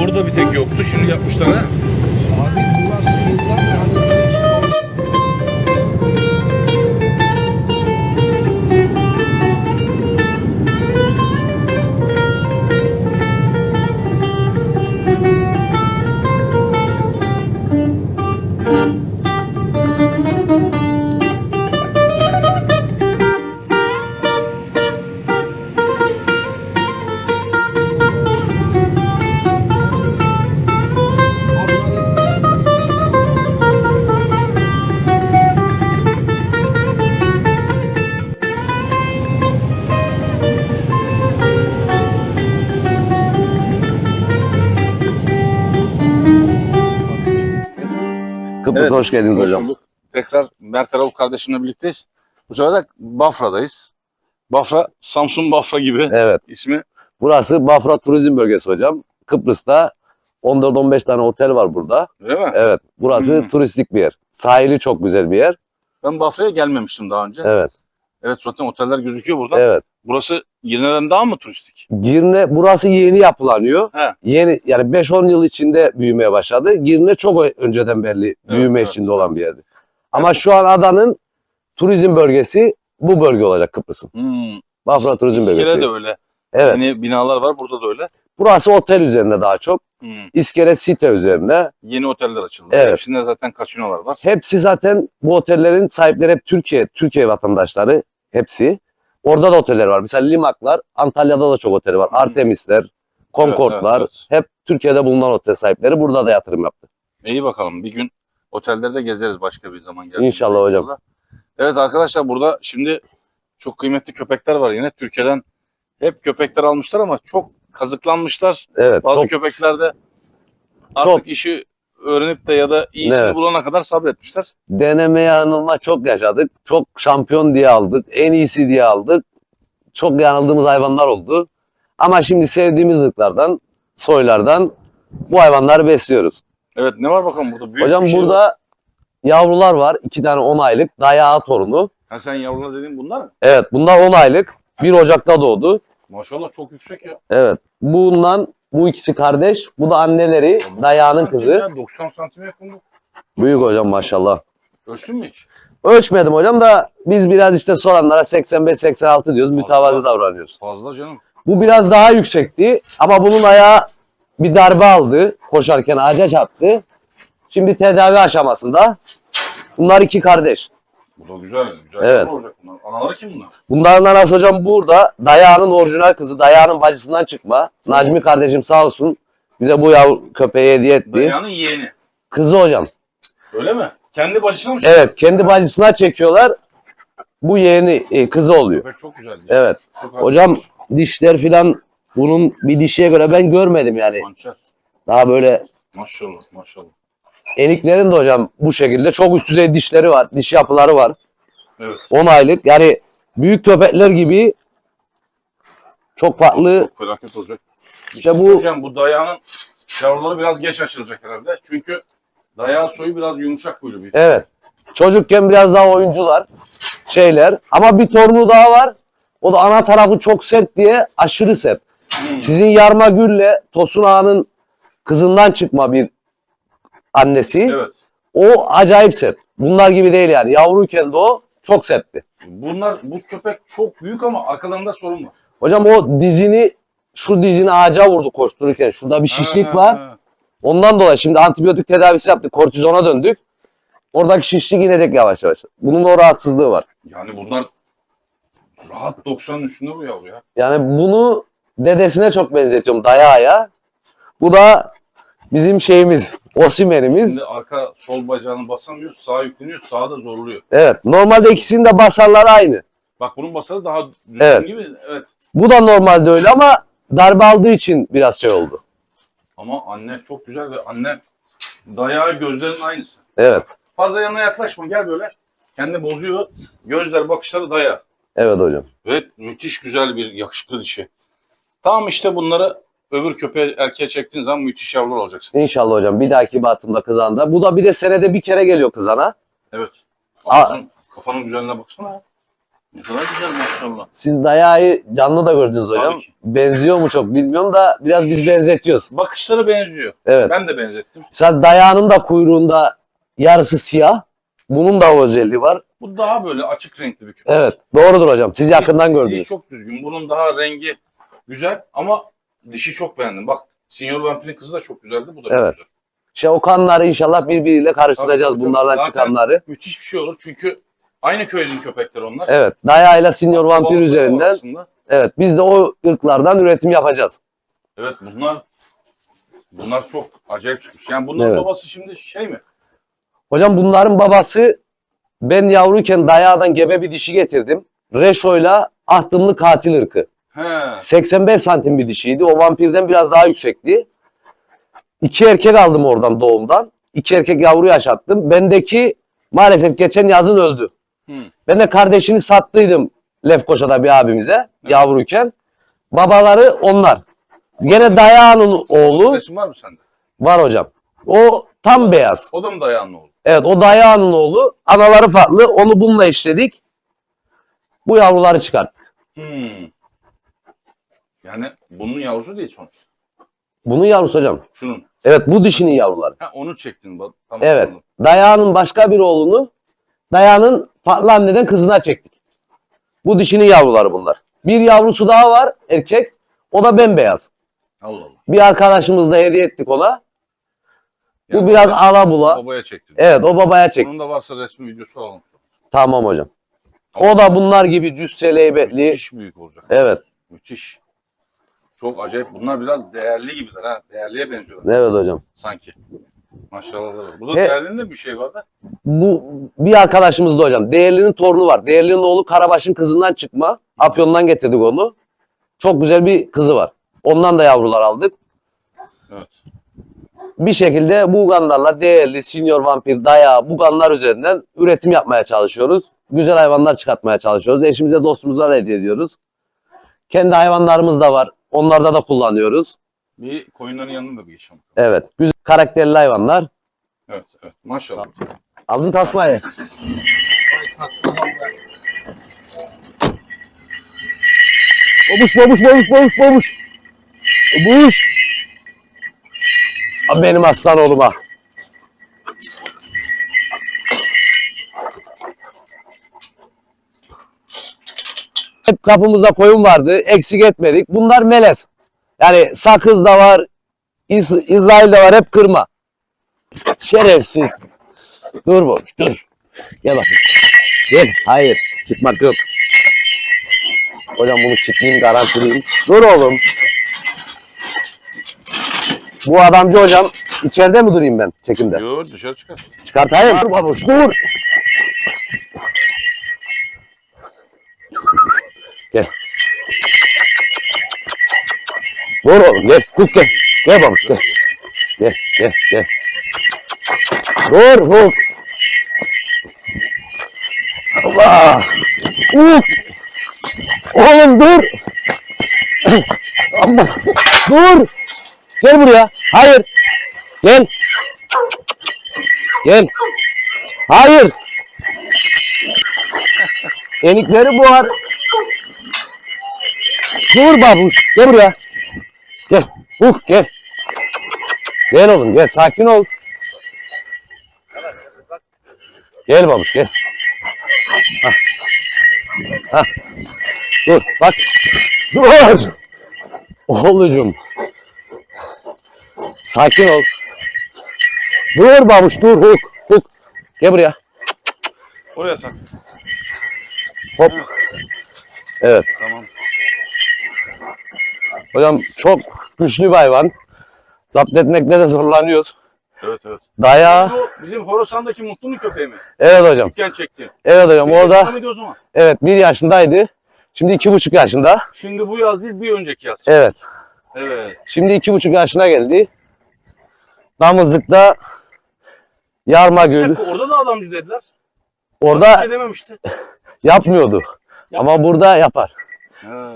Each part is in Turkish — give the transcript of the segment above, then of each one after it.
orada bir tek yoktu. Şimdi yapmışlar ha. Abi burası yıllardır hani hoş geldiniz Hoş hocam. bulduk. Tekrar Mert Erol kardeşimle birlikteyiz. Bu sefer de Bafra'dayız. Bafra, Samsun Bafra gibi Evet. ismi. Burası Bafra Turizm Bölgesi hocam. Kıbrıs'ta 14-15 tane otel var burada. Öyle mi? Evet. Burası Hmm. turistik bir yer. Sahili çok güzel bir yer. Ben Bafra'ya gelmemiştim daha önce. Evet. Evet. zaten oteller gözüküyor buradan. Evet. Burası Girne'den daha mı turistik? Girne burası yeni yapılanıyor. He. Yeni yani 5-10 yıl içinde büyümeye başladı. Girne çok ö- önceden beri büyüme evet, içinde olan bir yerdi. Ama şu an adanın turizm bölgesi bu bölge olacak Kıbrıs'ın. Hmm. Bafra Turizm İskele Bölgesi. de öyle. Evet. Yeni binalar var burada da öyle. Burası otel üzerine daha çok. Hmm. İskele site üzerine. Yeni oteller açıldı. Evet. Hepsinde zaten kasinolar var. Hepsi zaten bu otellerin sahipleri hep Türkiye, Türkiye vatandaşları hepsi. Orada da oteller var. Mesela Limaklar, Antalya'da da çok otel var. Artemisler, Concord'lar evet, hep Türkiye'de bulunan otel sahipleri burada da yatırım yaptı. İyi bakalım. Bir gün otellerde gezeriz başka bir zaman. İnşallah hocam. Evet arkadaşlar burada şimdi çok kıymetli köpekler var yine. Türkiye'den hep köpekler almışlar ama çok kazıklanmışlar. Evet, Bazı çok köpekler de artık Çok. işi öğrenip de ya da iyisini Evet. bulana kadar sabretmişler. deneme yanılma çok yaşadık. Çok şampiyon diye aldık, en iyisi diye aldık. Çok yanıldığımız hayvanlar oldu. Ama şimdi sevdiğimiz ırklardan, soylardan bu hayvanları besliyoruz. Evet ne var bakalım burada? Büyük Hocam şey burada var. yavrular var. iki tane 10 aylık dayağı torunu. Ha, sen yavrular dediğin bunlar mı? Evet bunlar 10 aylık. 1 Ocak'ta doğdu. Maşallah çok yüksek ya. Evet. Bundan bu ikisi kardeş. Bu da anneleri. Dayağının kızı. ya, 90 santim yakın bu. Büyük hocam maşallah. Ölçtün mü hiç? Ölçmedim hocam da biz biraz işte soranlara 85-86 diyoruz. Mütevazı davranıyoruz. Fazla canım. Bu biraz daha yüksekti ama bunun ayağı bir darbe aldı. Koşarken ağaca çarptı. Şimdi tedavi aşamasında. Bunlar iki kardeş. Bu da güzel. Güzel Evet. olacak bunlar. Anaları kim bunlar? Bunların anası hocam burada. Dayağının orijinal kızı. Dayağının bacısından çıkma. Necmi kardeşim sağ olsun. Bize bu yavru köpeği hediye etti. Dayağının yeğeni. Kızı hocam. Öyle mi? Kendi bacısına mı? Evet kendi bacısına çekiyorlar. Bu yeğeni e, kızı oluyor. Köpek çok güzel. Evet. Çok Hocam dişler filan bunun bir dişiye göre ben görmedim yani. Hançer. Daha böyle Maşallah maşallah. Eniklerin de hocam bu şekilde çok üst düzey dişleri var. Diş yapıları var. Evet. 10 aylık yani büyük köpekler gibi çok farklı. Çok felaket olacak. İşte bu Hocam bu dayağının yavruları biraz geç açılacak herhalde. Çünkü dayağı soyu biraz yumuşak huylu bir. evet. Çocukken biraz daha oyuncular şeyler ama bir torunu daha var. O da ana tarafı çok sert diye aşırı sert. Hmm. Sizin Yarma Gül'le Tosun Ağa'nın kızından çıkma bir annesi. Evet. O acayip sert. Bunlar gibi değil yani. Yavruyken de o çok sertti. Bunlar bu köpek çok büyük ama arkalarında sorun var. Hocam o dizini şu dizini ağaca vurdu koştururken. Şurada bir şişlik Ha, var. ha. Ondan dolayı şimdi antibiyotik tedavisi yaptık. Kortizona döndük. Oradaki şişlik inecek yavaş yavaş. Bunun o rahatsızlığı var. Yani bunlar rahat 90'ın üstünde bu yavru ya. Yani bunu dedesine çok benzetiyorum dayağaya. Bu da bizim şeyimiz. Osimerimiz. Arka sol bacağını basamıyor, sağ yükleniyor, sağda zorluyor. Evet. Normalde ikisinin de basarları aynı. Bak bunun basarı daha düzgün Evet. gibi. Evet. Bu da normalde öyle ama darbe aldığı için biraz şey oldu. Ama anne çok güzel ve anne dayağı gözlerin aynısı. Evet. Fazla yanına yaklaşma gel böyle. Kendi bozuyor. Gözler bakışları daya. Evet hocam. Ve müthiş güzel bir yakışıklı dişi. Tamam işte bunları öbür köpeğe erkeğe çektiğin zaman müthiş yavrular olacaksın. İnşallah hocam. Bir dahaki batımda kızanda. Bu da bir de senede bir kere geliyor kızana. Evet. Aa. Ağzın, kafanın güzelliğine baksana. Ne kadar güzel maşallah. Siz dayağı canlı da gördünüz hocam. Ki. Benziyor mu çok bilmiyorum da biraz biz benzetiyoruz. Bakışları benziyor. Evet. Ben de benzettim. Mesela dayağının da kuyruğunda yarısı siyah. Bunun da o özelliği var. Bu daha böyle açık renkli bir köpek. Evet. Doğrudur hocam. Siz yakından Fiziği gördünüz. çok düzgün. Bunun daha rengi güzel ama dişi çok beğendim. Bak Senior Vampirin kızı da çok güzeldi. Bu da Evet. çok güzel. İşte o kanları inşallah birbiriyle karıştıracağız Tabii, bunlardan tabii. çıkanları. Müthiş bir şey olur çünkü aynı köyün köpekler onlar. Evet. Dayağıyla senior vampir üzerinden evet biz de o ırklardan üretim yapacağız. Evet bunlar bunlar çok acayip çıkmış. Yani bunların Evet. babası şimdi şey mi? Hocam bunların babası ben yavruyken dayağdan gebe bir dişi getirdim. Reşo'yla ahtımlı katil ırkı. He. 85 santim bir dişiydi. O vampirden biraz daha yüksekti. İki erkek aldım oradan doğumdan. İki erkek yavru yaşattım. Bendeki maalesef geçen yazın öldü. Hı. Ben de kardeşini sattıydım Lefkoşa'da bir abimize yavruyken. Babaları onlar. Gene dayağının oğlu Resim var mı sende? var hocam. O tam beyaz. O da mı dayağının oğlu? Evet o dayağının oğlu. Anaları farklı. Onu bununla işledik. Bu yavruları çıkarttık. Hmm. Yani bunun yavrusu değil sonuçta. Bunun yavrusu hocam. Şunun. Evet bu dişinin yavruları. Ha, onu çektin. Tamam, Evet. anladım. Dayağının başka bir oğlunu dayağının farklı anneden kızına çektik. Bu dişinin yavruları bunlar. Bir yavrusu daha var erkek. O da bembeyaz. Allah Allah. Bir arkadaşımız da hediye ettik ona. Bu Yani biraz babaya- alabula. Babaya çektin. Evet o babaya çektik. Bunun da varsa resmi videosu alalım. Tamam hocam. O da bunlar gibi cüsseli heybetli. Müthiş büyük olacak. Evet. Müthiş. Çok acayip. Bunlar biraz değerli gibiler ha. Değerliye benziyorlar. Evet hocam. Sanki. Maşallah. da. Burada He- değerlinde bir şey var da. Bu bir arkadaşımız da hocam. Değerlinin torunu var. Değerlinin oğlu Karabaş'ın kızından çıkma. Afyon'dan getirdik onu. Çok güzel bir kızı var. Ondan da yavrular aldık. Evet. Bir şekilde Buganlarla değerli senior vampir, daya, Buganlar üzerinden üretim yapmaya çalışıyoruz. Güzel hayvanlar çıkartmaya çalışıyoruz. Eşimize dostumuza da hediye ediyoruz. Kendi hayvanlarımız da var. Onlarda da kullanıyoruz. Bir koyunların yanında bir geçelim. Evet. Güzel karakterli hayvanlar. Evet, evet. Maşallah. Aldın tasmayı. Babuş babuş babuş babuş babuş. Babuş. Abi Benim aslan oğluma. Hep kapımızda koyun vardı. Eksik etmedik. Bunlar melez. Yani sakız da var. İs- İsrail'de var. Hep kırma. Şerefsiz. Dur babuş dur. Gel bakayım. Gel. Hayır. Çıkmak yok. Hocam bunu kilitleyeyim garantileyim. Dur oğlum. Bu adamcı hocam içeride mi durayım ben çekimde? Yo dışarı çıkar. Çıkartayım. Dur babuş dur. Gel. Dur oğlum gel. Huk gel. Gel babuş gel. Gel gel gel. Dur Huk. Allah. Huk. Oğlum dur. Ama dur. Gel buraya. Hayır. Gel. Gel. Hayır. Enikleri boğar. Dur babuş. Gel buraya. Gel. Uh gel. Gel oğlum gel. Sakin ol. Gel babuş gel. Hah. Hah. Dur bak. Dur. Oğlucum. Sakin ol. Dur babuş dur huk huk. Gel buraya. Oraya tak. Hop. Evet. Tamam. Hocam çok güçlü bir hayvan. Zapt etmekte de zorlanıyoruz. Evet evet. Daya. Bu bizim Horasan'daki mutlunun köpeği mi? Evet hocam. Küçükken çekti. Evet hocam Bir yaşında orada mıydı o zaman? evet bir yaşındaydı. Şimdi iki buçuk yaşında. Şimdi bu yaz değil bir önceki yaz. Evet. Evet. Şimdi iki buçuk yaşına geldi. Damızlıkta Yarma dakika, orada da adamcı dediler. Orada şey dememişti. yapmıyordu. Ama burada yapar. Ha,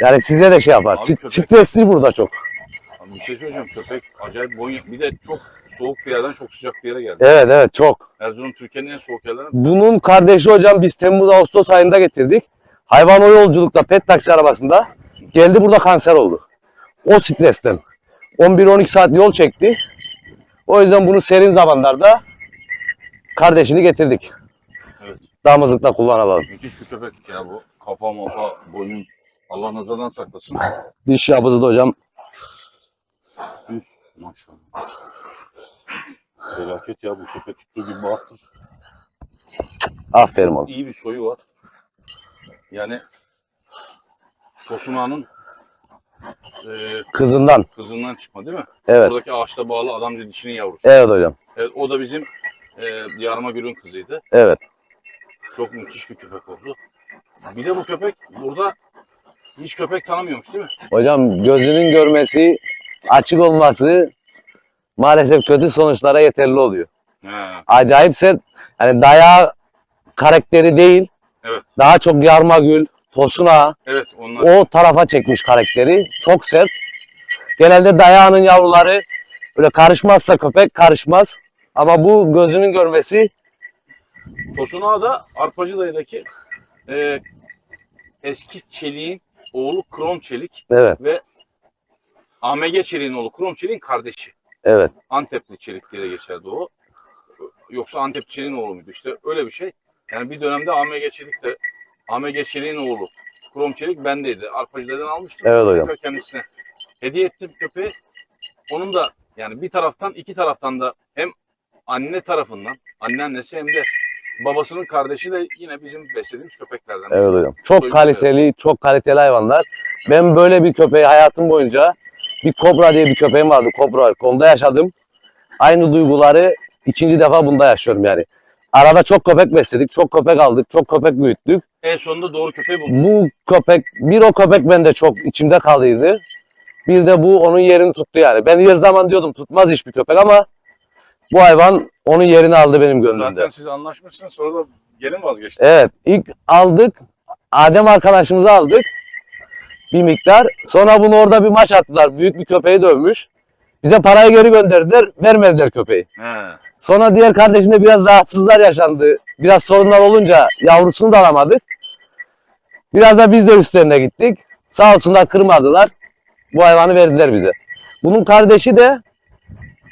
Yani size de şey yapar. Abi köpek- Stresli burada çok. bir şey söyleyeceğim. Köpek acayip boyun. Bir de çok soğuk bir yerden çok sıcak bir yere geldi. Evet evet çok. Erzurum Türkiye'nin en soğuk yerlerinden. Bunun kardeşi hocam biz Temmuz Ağustos ayında getirdik. Hayvan o yolculukta pet taksi arabasında geldi burada kanser oldu. O stresten. 11-12 saat yol çekti. O yüzden bunu serin zamanlarda kardeşini getirdik. Evet. Damızlıkta kullanalım. Müthiş bir köpek ya bu. Kafa mafa boyun. Allah nazardan saklasın. Diş yapısı da hocam Üf, Maşallah. Felaket ya bu köpek tuttuğu gibi baktır. aferin oğlum. İyi bir soyu var. Yani Tosun Ağa'nın e, Kızından. kızından çıkma değil mi? Evet. Buradaki ağaçta bağlı adamcı dişinin yavrusu. Evet hocam. Evet, o da bizim e, Yarma Gül'ün kızıydı. Evet. Çok müthiş bir köpek oldu. Bir de bu köpek burada hiç köpek tanımıyormuş değil mi? Hocam gözünün görmesi, açık olması maalesef kötü sonuçlara yeterli oluyor. He, Acayip sert. Yani dayağı karakteri değil. Evet. Daha çok yarmagül, tosuna evet onlar o tarafa çekmiş karakteri. Çok sert. Genelde dayağının yavruları böyle karışmazsa köpek karışmaz. Ama bu gözünün görmesi Tosun Ağa da Arpacı Dayı'daki e, eski Çelik'in oğlu Krom Çelik evet ve AMG Çelik'in oğlu Krom Çelik'in kardeşi. evet Antepli Çelik diye geçerdi o. Yoksa Antep Çelik'in oğlu muydu? İşte öyle bir şey. Yani bir dönemde AMG Çelik de AMG Çelik'in oğlu. Krom Çelik bendeydi. Arpacılardan almıştım. Evet hocam. Kendisine hediye ettim köpeği. Onun da yani bir taraftan iki taraftan da hem anne tarafından anneannesi hem de babasının kardeşi de yine bizim beslediğimiz köpeklerden. evet hocam. Çok kaliteli, çok kaliteli hayvanlar. Ben böyle bir köpeği hayatım boyunca bir kobra diye bir köpeğim vardı. Kobra komda yaşadım. Aynı duyguları ikinci defa bunda yaşıyorum yani. Arada çok köpek besledik, çok köpek aldık, çok köpek büyüttük. En sonunda doğru köpeği bulduk. Bu köpek, bir o köpek bende çok içimde kaldıydı. Bir de bu onun yerini tuttu yani. Ben her zaman diyordum tutmaz hiçbir köpek ama bu hayvan onun yerini aldı benim gönlümde. Zaten siz anlaşmışsınız sonra da gelin vazgeçti. Evet ilk aldık. Adem arkadaşımızı aldık. Bir miktar. Sonra bunu orada bir maç attılar. Büyük bir köpeği dövmüş. Bize parayı geri gönderdiler. Vermediler köpeği. He. Sonra diğer kardeşinde biraz rahatsızlar yaşandı. Biraz sorunlar olunca yavrusunu da alamadık. Biraz da biz de üstlerine gittik. Sağ olsunlar kırmadılar. Bu hayvanı verdiler bize. Bunun kardeşi de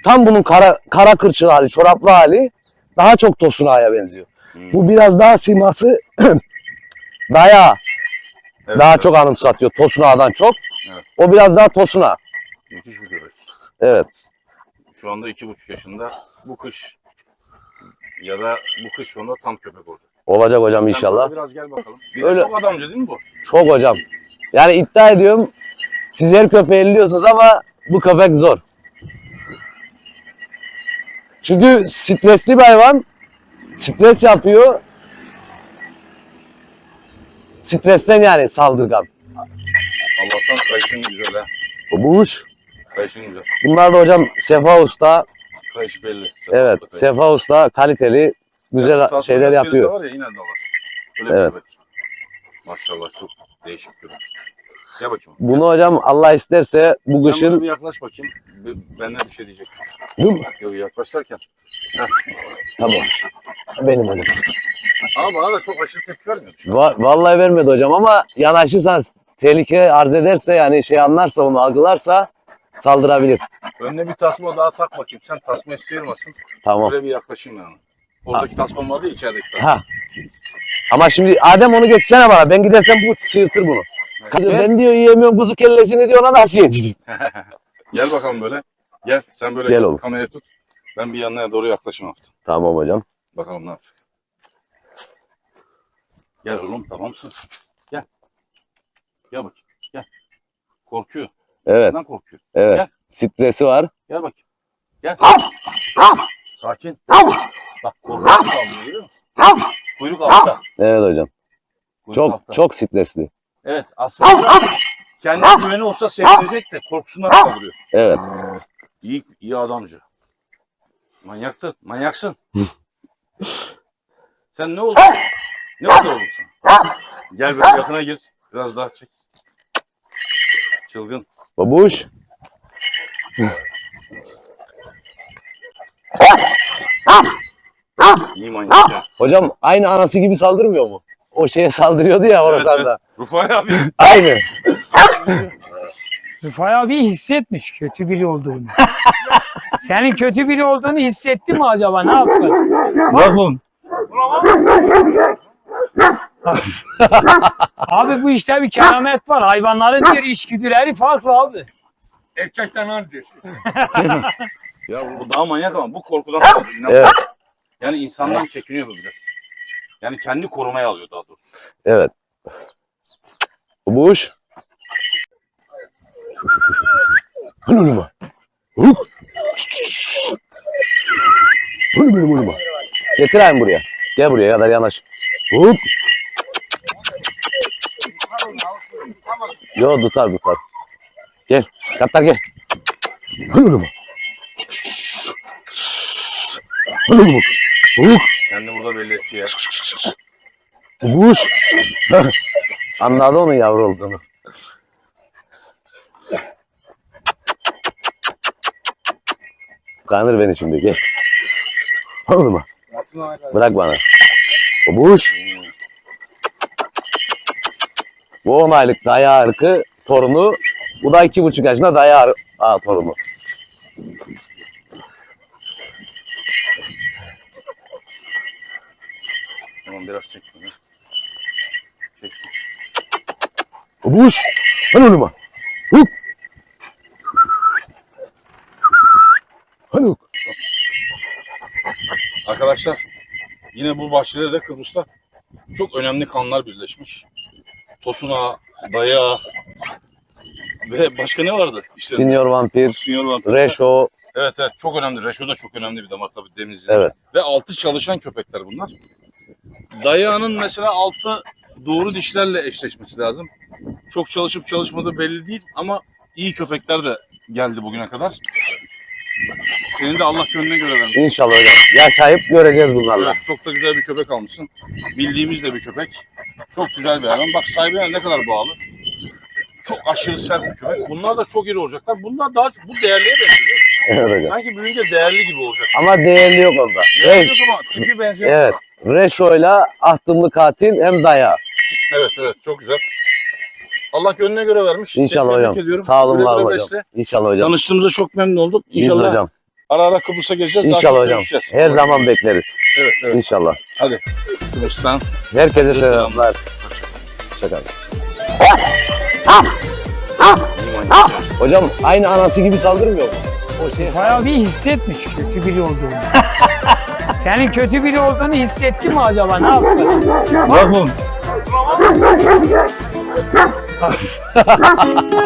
tam bunun kara, kara kırçıl hali, çoraplı hali daha çok Tosun Ağa'ya benziyor. Hmm. Bu biraz daha siması daya Evet, daha evet. çok anımsatıyor Tosun Ağa'dan çok. Evet. O biraz daha Tosun Ağa. Müthiş bir köpek. Evet. Şu anda iki buçuk yaşında. Bu kış ya da bu kış sonunda tam köpek olacak. Olacak hocam Sen inşallah. biraz gel bakalım. Bir Öyle. çok adamcı değil mi bu? Çok hocam. Yani iddia ediyorum siz her köpeği elliyorsunuz ama bu köpek zor. Çünkü stresli bir hayvan. Stres yapıyor. Stresten yani saldırgan. Allah'tan kayışın güzel ha. Bu uç. Kayışın güzel. Bunlar da hocam Sefa Usta. Kayış belli. Sefa Evet Usta. Sefa Usta kaliteli güzel Yani şeyler yapıyor. Var ya yine de var. Öyle bir Evet. köpek. Maşallah çok değişik bir köpek. Gel bakayım. Bunu hocam Allah isterse bu Sen kışın bir yaklaş bakayım. B- Benden bir şey diyecek. Değil mi? Yok yaklaş derken. Tamam. Benim hocam. Ama bana da çok aşırı tepki vermiyor. Va- vallahi vermedi hocam ama yanaşırsan tehlike arz ederse yani şey anlarsa onu algılarsa saldırabilir. Önüne bir tasma daha tak bakayım. Sen tasmayı sıyırmasın. Tamam. Böyle bir yaklaşayım ben ona. Oradaki tasmam vardı ya içerideki tasma. Ha. Ama şimdi Adem onu geçsene bana. Ben gidersem bu sıyırtır bunu. Ben diyor yiyemiyorum kuzu kellesini diyor ona nasıl yedireyim? Gel bakalım böyle. Gel sen böyle Gel oğlum. kamerayı tut. Ben bir yanına doğru yaklaşayım hafta. Tamam hocam. Bakalım ne yapacak. Gel oğlum tamamsın. Gel. Gel bakayım. Gel. Korkuyor. Evet. Neden korkuyor? Evet. Gel. Stresi var. Gel bakayım. Gel. Sakin. Bak korkuyor? Kuyruk altta. Evet hocam. Kuyruk Çok altta. çok stresli. Evet aslında kendine güveni olsa sevdirecek de korkusundan saldırıyor. Evet. İyi, iyi adamcı. Manyaktın. Manyaksın. Sen ne oldun? Ne oldu oğlum sen? Gel böyle yakına gir. Biraz daha çek. Çılgın. Babuş. İyi manyak ya. Hocam aynı anası gibi saldırmıyor mu? O şeye saldırıyordu ya orası Evet, da. Rufai abi. Aynı. Rıfai abi hissetmiş kötü biri olduğunu. Senin kötü biri olduğunu hissetti mi acaba? Ne yaptı? Bakın. abi bu işte bir keramet var. Hayvanların diğer içgüdüleri farklı abi. Erkekten andır. Ya bu daha manyak ama bu korkudan Evet. Yani insandan çekiniyor bu biraz. Yani kendi korumaya alıyor daha doğrusu. Evet. Buş. Hani oğlum Huk. Hani benim oğlum Getir ayım buraya. Gel buraya kadar yanaş. Huk. Yo tutar tutar. Gel. Katlar gel. Hani oğlum Hani oğlum Huk. Kendi burada belli etti ya. Buş. Anladı onun yavru olduğunu. Kanır beni şimdi gel. Olur mu? Bırak bana. O buş. Bu 10 aylık daya ırkı torunu. Bu da iki buçuk yaşında daya ar- Aa, torunu. Biraz çek bunu. Çek. O buş. Hani oğlum Huk. Hani huk. Arkadaşlar yine bu bahçelerde Kıbrıs'ta çok önemli kanlar birleşmiş. Tosun Ağa, Dayı Ağa ve başka ne vardı? İşte Senior vampir. Senior Vampir. Reşo. Evet evet çok önemli. Reşo da çok önemli bir damar tabii Denizli'de. Evet. Ve altı çalışan köpekler bunlar. Dayağının mesela altı doğru dişlerle eşleşmesi lazım. Çok çalışıp çalışmadığı belli değil ama iyi köpekler de geldi bugüne kadar. Senin de Allah gönlüne göre vermiş. İnşallah hocam. Yaşayıp göreceğiz bunlarla. Evet, çok da güzel bir köpek almışsın. Bildiğimiz de bir köpek. Çok güzel bir hayvan. Bak sahibine ne kadar bağlı. Çok aşırı sert bir köpek. Bunlar da çok iri olacaklar. Bunlar daha çok bu değerliye benziyor. Evet hocam. Sanki büyüyünce değerli gibi olacak. Ama değerli yok onda. Değerli Reş, ama tipi benziyor. evet. Reşo'yla ahtımlı katil hem daya. Evet evet çok güzel. Allah gönlüne göre vermiş. İnşallah Tebrik hocam. ediyorum. Sağ olun Güle var güle olun hocam. İnşallah hocam. Tanıştığımıza çok memnun olduk. Biz İnşallah hocam. ara ara Kıbrıs'a geleceğiz. daha İnşallah çok hocam. görüşeceğiz. Her zaman bekleriz. Evet evet. İnşallah. Hadi. Kıbrıs'tan. Herkese Size selamlar. Şaka. Hocam aynı anası gibi saldırmıyor mu? O şeye Rıfai abi hissetmiş kötü biri olduğunu. Senin kötü biri olduğunu hissetti mi acaba? Ne yaptı? Bakın.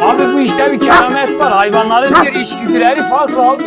abi bu işte bir keramet var. Hayvanların diğer içgüdüleri farklı abi.